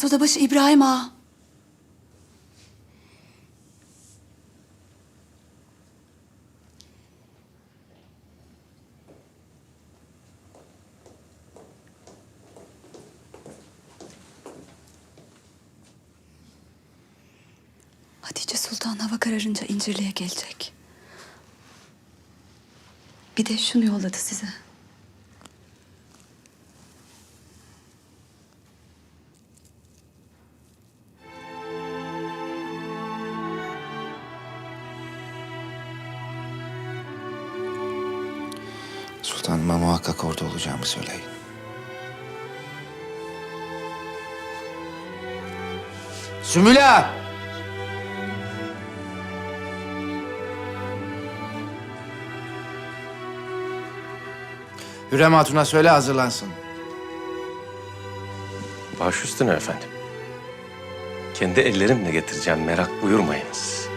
Hasodabaşı İbrahim Ağa. Hatice Sultan hava kararınca İncirli'ye gelecek. Bir de şunu yolladı size. Sultanıma muhakkak orada olacağımı söyleyin. Sümüla! Hürrem Hatun'a söyle hazırlansın. Baş üstüne efendim. Kendi ellerimle getireceğim merak buyurmayınız.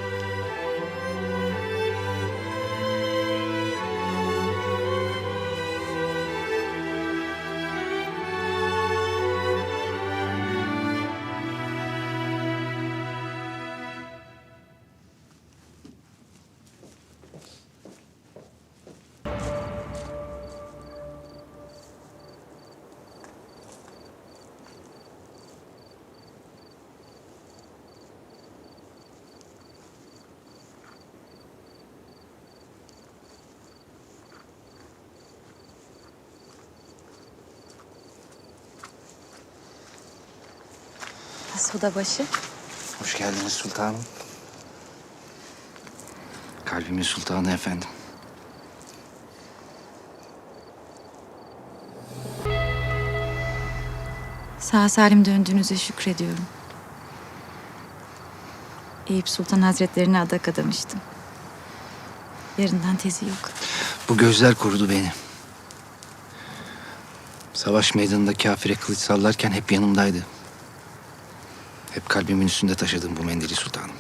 Hasodabaşı. Hoş geldiniz sultanım. Kalbimin sultanı efendim. Sağ salim döndüğünüze şükrediyorum. Eyüp Sultan Hazretlerine adak adamıştım. Yarından tezi yok. Bu gözler korudu beni. Savaş meydanında kafire kılıç sallarken hep yanımdaydı. Hep kalbimin üstünde taşıdığım bu mendili sultanım.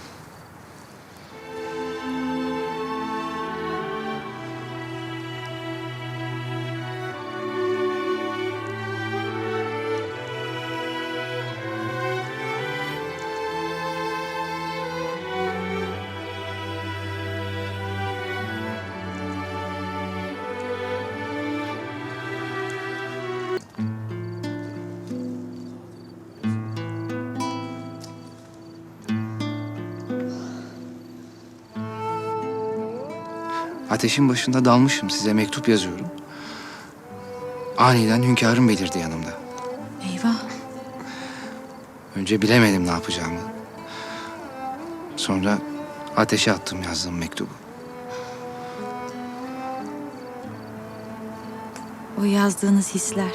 Ateşin başında dalmışım size mektup yazıyorum. Aniden hünkârım belirdi yanımda. Eyvah. Önce bilemedim ne yapacağımı. Sonra ateşe attım yazdığım mektubu. O yazdığınız hisler.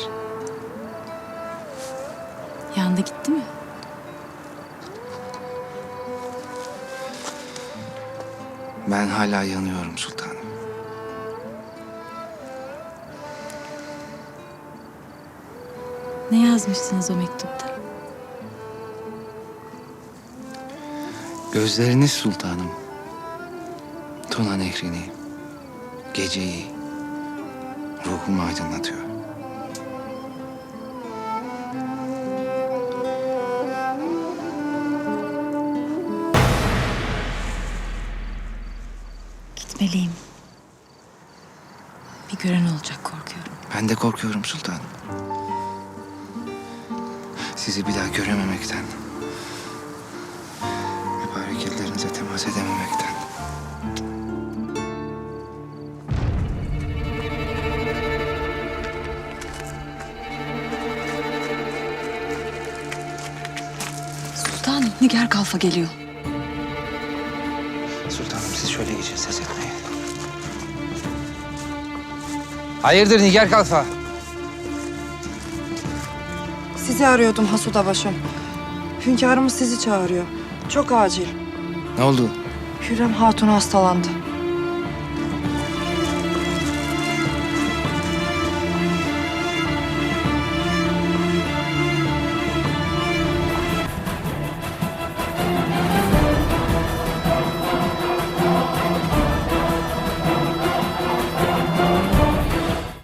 Yandı gitti mi? Ben hala yanıyorum sultanım. Ne yazmışsınız o mektupta? Gözleriniz sultanım. Tuna nehrini, geceyi, ruhumu aydınlatıyor. Gitmeliyim. Bir gören olacak korkuyorum. Ben de korkuyorum sultanım. Sizi bir daha görememekten. Mübarek ellerinize temas edememekten. Sultanım Nigar Kalfa geliyor. Sultanım siz şöyle geçin ses etmeyin. Hayırdır Nigar Kalfa? Sizi arıyordum Hasudabaşım. Hünkârımız sizi çağırıyor. Çok acil. Ne oldu? Hürrem Hatun hastalandı.